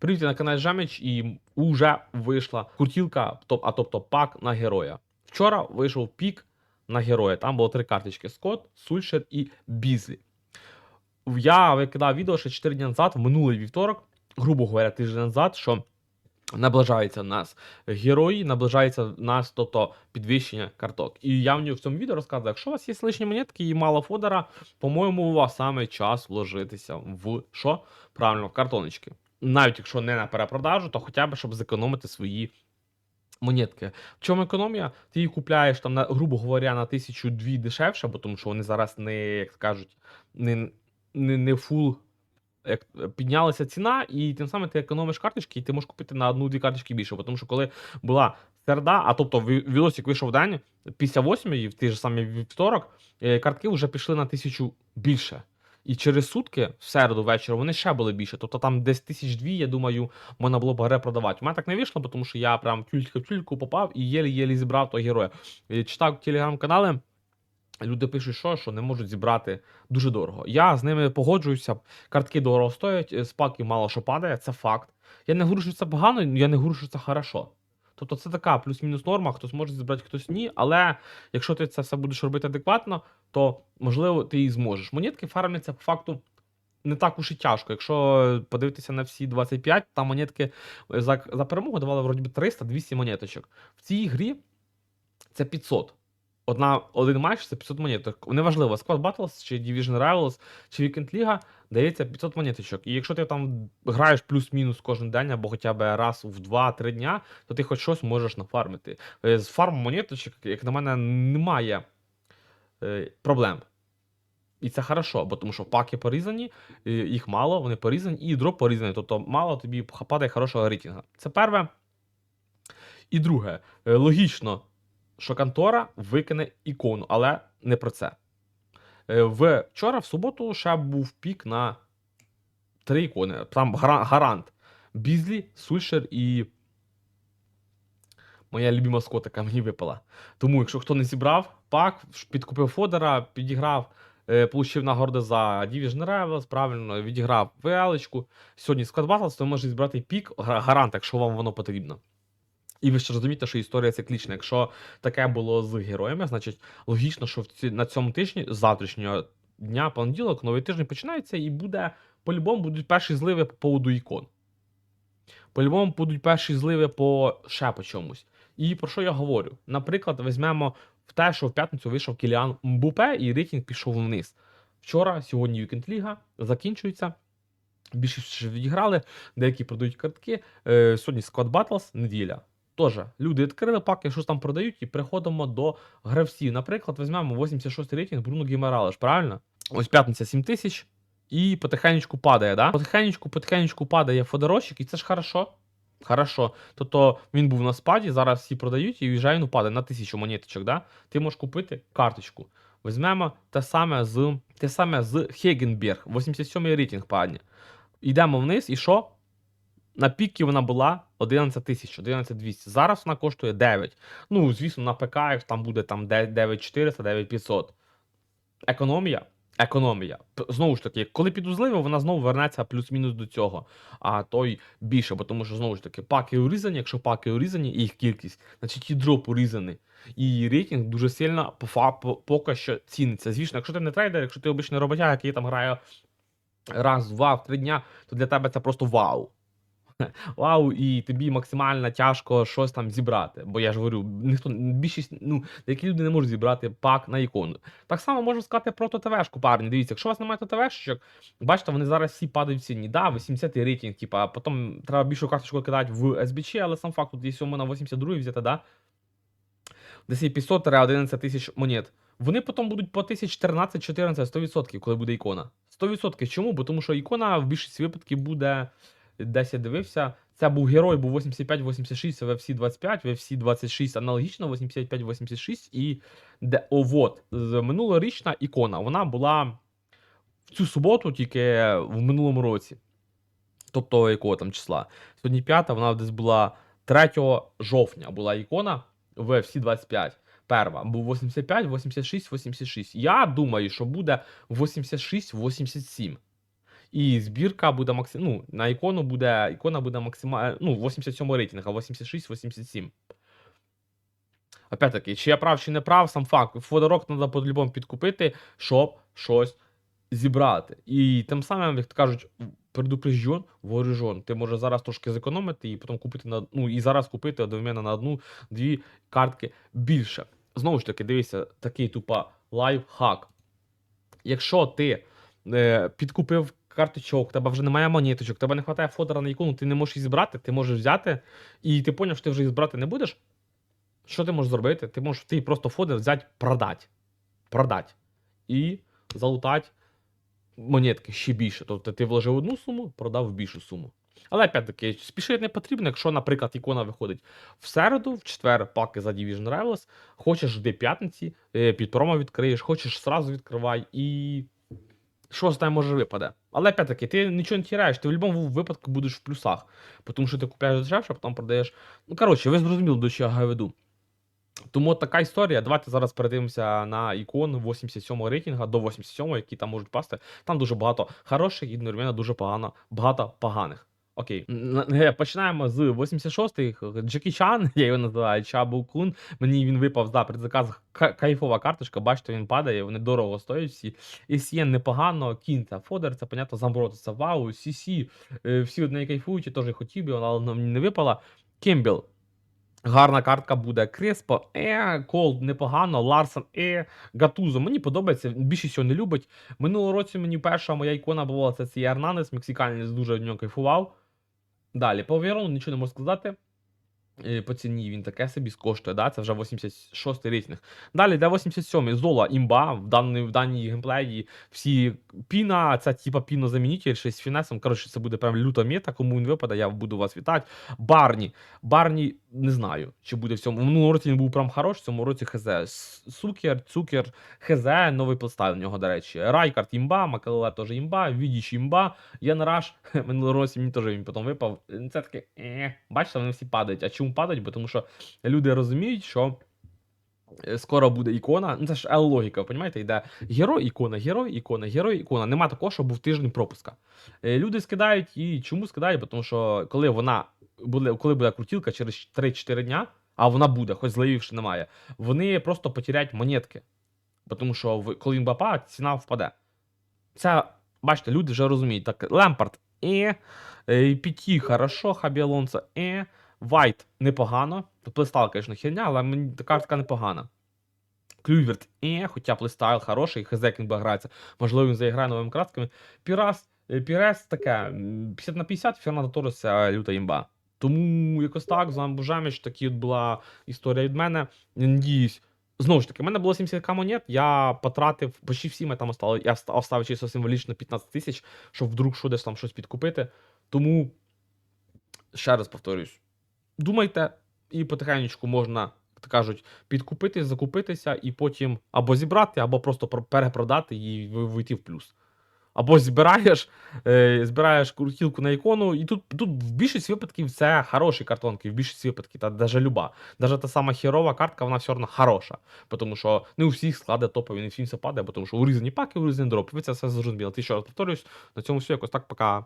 Привіт на каналі Жемич і вже вийшла куртілка, топ- а тобто пак на героя. Вчора вийшов пік на героя. Там було три карточки: Скотт, Сульшер і Бізлі. Я викидав відео ще 4 дні назад, в минулий вівторок, грубо говоря, тиждень назад, що наближаються нас герої, наближається нас, тобто підвищення карток. І я в нього в цьому відео розказую, якщо у вас є лишні монетки і мало фодера, по-моєму, у вас саме час вложитися в що? Правильно, в картоночки. Навіть якщо не на перепродажу, то хоча б щоб зекономити свої монетки. В чому економія? Ти її купляєш там, на, грубо говоря, на тисячу дві дешевше, бо тому що вони зараз не, як кажуть, не, не, не фул. Як піднялася ціна, і тим самим ти економиш карточки, і ти можеш купити на одну-дві карточки більше. Бо Тому що коли була середа, а тобто ві- відосик вийшов день, після восьмої, в ті ж самі вівторок, е, картки вже пішли на тисячу більше. І через сутки, в середу ввечері, вони ще були більше. Тобто там десь тисяч дві, я думаю, можна було б репродавати. У мене так не вийшло, тому що я прям тюлька в тюльку попав і єлі-єлі зібрав того героя. Е, Читав телеграм-канали. Люди пишуть, що, що не можуть зібрати дуже дорого. Я з ними погоджуюся. Картки дорого стоять, е, з паків мало що падає, це факт. Я не говорю, що це погано, я не говорю, що це хорошо. Тобто це така плюс-мінус норма, хтось може зібрати, хтось ні. Але якщо ти це все будеш робити адекватно, то можливо ти і зможеш. Монетки фармляться по факту не так уж і тяжко. Якщо подивитися на всі 25, там монетки за, за перемогу давали вроді би 300-200 монеточок. В цій грі це 500. Одна, один матч це 500 монеток. Неважливо, Squad Battles, чи Division Rivals, чи Weekend League дається 500 монеточок. І якщо ти там граєш плюс-мінус кожен день або хоча б раз в 2-3 дня, то ти хоч щось можеш нафармити. Е, З фармом монеточок, як на мене, немає е, проблем. І це хорошо, бо тому що паки порізані, е, їх мало, вони порізані, і дроп порізаний, тобто мало тобі падає хорошого рейтинга. Це перше. І друге, логічно, що контора викине ікону, але не про це. Е, вчора, в суботу, ще був пік на три ікони. Там гарант. Бізлі, Сульшер і. Моя любима скотика мені випала. Тому, якщо хто не зібрав, пак, підкупив Фодера, підіграв, е, получив нагороди за Division Rivals, правильно, відіграв ВЛ-очку. Сьогодні Squad Battles, то може збирати пік, гарант, якщо вам воно потрібно. І ви ще розумієте, що історія циклічна. Якщо таке було з героями, значить логічно, що в ці, на цьому тижні, з завтрашнього дня, понеділок, новий тиждень починається, і буде, по-любому, будуть перші зливи по поводу ікон. По-любому будуть перші зливи по ще по чомусь. І про що я говорю? Наприклад, візьмемо в те, що в п'ятницю вийшов Кіліан Мбупе, і рейтинг пішов вниз. Вчора, сьогодні Вікенд Ліга закінчується. Більшість відіграли, деякі продають картки. Е, сьогодні Squad Battles, неділя. Тож, люди відкрили паки, щось там продають, і переходимо до гравців. Наприклад, візьмемо 86 рейтинг Бруно Гімералеш, правильно? Ось п'ятниця 7 тисяч, і потихенечку падає, да? Потихенечку, потихенечку падає Фодорощик, і це ж хорошо. Хорошо. Тобто він був на спаді, зараз всі продають, і в'їжджає, ну падає на тисячу монеточок, да? Ти можеш купити карточку. Візьмемо те саме з те саме з Хегенберг, 87-й рейтинг падає. Йдемо вниз, і що? На пікі вона була 11 тисяч, 11 200. Зараз вона коштує 9. Ну, звісно, на ПК там буде там 9400, 9500. Економія. Економія. Знову ж таки, коли піду зливи, вона знову вернеться плюс-мінус до цього. А то й більше, бо тому що знову ж таки паки урізані, якщо паки урізані і їх кількість, значить і дроп урізаний. І рейтинг дуже сильно по поки що ціниться. Звісно, якщо ти не трейдер, якщо ти обичний роботяг, який там грає раз, два, в три дня, то для тебе це просто вау. Вау, і тобі максимально тяжко щось там зібрати. Бо я ж говорю, ніхто більшість, ну, деякі люди не можуть зібрати пак на ікону. Так само можу сказати про ТТВшку, парні. Дивіться, якщо у вас немає ТТВшечок, бачите, вони зараз всі падають в ціні. Да, 80 рейтинг, типа, а потім треба більшу карточку кидати в SBC, але сам факт, тут якщо на 82 взяти, да, десь є 500 11 тисяч монет. Вони потім будуть по 1014 14 100%, коли буде ікона. 100%. Чому? Бо тому що ікона в більшості випадків буде, десь я дивився. Це був герой, був 85-86 в FC 25, в FC 26 аналогічно 85-86. І де, о, вот, минулорічна ікона. Вона була в цю суботу, тільки в минулому році. Тобто, якого там числа? Сьогодні п'ята, вона десь була 3 жовтня була ікона в FC 25. Перва. Був 85, 86, 86. Я думаю, що буде 86, 87. І збірка буде максим... ну, на ікону буде, ікона буде максимально, ну, 87 рейтинг, а 86-87. Опять-таки, чи я прав, чи не прав, сам факт. Фодорок треба по-любому підкупити, щоб щось зібрати. І тим самим, як кажуть, предупрежден, вооружен. Ти можеш зараз трошки зекономити і потім купити на ну і зараз купити одновременно на одну-дві картки більше. Знову ж таки, дивися, такий тупа лайфхак. Якщо ти е, підкупив карточок, тебе вже немає монеточок, тебе не вистачає фодера на ікону, ти не можеш її збирати, ти можеш взяти, і ти зрозумів, що ти вже її збирати не будеш. Що ти можеш зробити? Ти можеш ти просто фодер взяти, продати. Продати. І залутати монетки ще більше. Тобто ти вложив одну суму, продав більшу суму. Але опять-таки, спішити не потрібно, якщо, наприклад, ікона виходить в середу, в четвер паки за Division Rivals, хочеш жди п'ятниці, е, під промо відкриєш, хочеш сразу відкривай і. Що з тебе може випаде. Але опять-таки, ти нічого не тіраєш, ти в будь-якому випадку будеш в плюсах. Тому що ти купляєш дешевше, а потім продаєш. Ну, коротше, ви зрозуміли, до чого я веду. Тому така історія. Давайте зараз передивимося на ікон 87 рейтинга до 87, які там можуть пасти. Там дуже багато хороших і одновременно дуже погано, багато поганих. Окей, починаємо з 86-х. Джекі Чан, я його називаю Чабу Кун. Мені він випав за предзаказ Ка- кайфова карточка. Бачите, він падає, вони дорого стоять всі. ECN непогано, Кін це Фодер, це понятно, Замброто це Вау, CC, е, всі одне кайфують, я теж хотів би, але вона мені не випала. Кембл, Гарна картка буде. Креспо, е, Колд непогано, Ларсен, е, Гатузо. Мені подобається, більшість його не любить. Минулого році мені перша моя ікона була це цей Ернанес, мексиканець дуже від нього кайфував. Далі, по Вірону нічого не можу сказати. Е, По ціні він таке собі скоштує, да? це вже 86 рейтинг. Далі йде 87 Зола імба. В даній, в даній геймплеї всі піна, це типа пінозамінитель, щось з фінесом. Коротше, це буде прям люта мета. Кому він випаде, я буду вас вітати. Барні. Барні не знаю, чи буде в цьому. Минулому році він був прям хорош, в цьому році ХЗ. Сукер, Цукер, ХЗ, новий плейстайл у нього, до речі. Райкард імба, Макалеле теж імба, Відіч імба, Ян Раш. Минулого році мені теж він потім випав. Це таке, бачите, вони всі падають. А чому падають? Бо тому що люди розуміють, що. е, Скоро буде ікона, ну це ж L-логіка, розумієте? Йде герой, ікона, герой, ікона, герой, ікона. Нема такого, що був тиждень пропуска. Е, Люди скидають і чому скидають? Тому що коли вона буде, коли буде крутілка через 3-4 дня, а вона буде, хоч злоїв немає, вони просто потеряють монетки. Тому що коли він бапа, ціна впаде. Це, бачите, люди вже розуміють. Так, Лемпард, е, е, Піті, хорошо, Хабі Алонсо, е, Вайт непогано. Плейстайл, звісно, херня, але мені та картка непогана. Клюверт, е, хоча плейстайл хороший, він буде грається. Можливо, він заіграє новими кратками. Пірас, е, Пірес таке, 50 на 50, Фернандо Торрес це люта імба. Тому якось так, з вами Бужеміч, такі от була історія від мене. Надіюсь. Знову ж таки, в мене було 70к монет, я потратив почти всі ми там остали. Я оставив чисто символічно 15 тисяч, щоб вдруг що десь там щось підкупити. Тому, ще раз повторюсь, думайте, і потихеньку можна, то кажуть, підкупити, закупитися, і потім або зібрати, або просто перепродати і вийти в плюс. Або збираєш, е, збираєш крутілку на ікону, і тут, тут в більшості випадків це хороші картонки, в більшості випадків, та навіть люба. Навіть та сама херова картка, вона все одно хороша. Тому що не у всіх складе топові, не всім все падає, тому що урізані паки, урізані дропи. Ви це все зрозуміли. Ти ще раз повторюсь, на цьому все якось так, пока.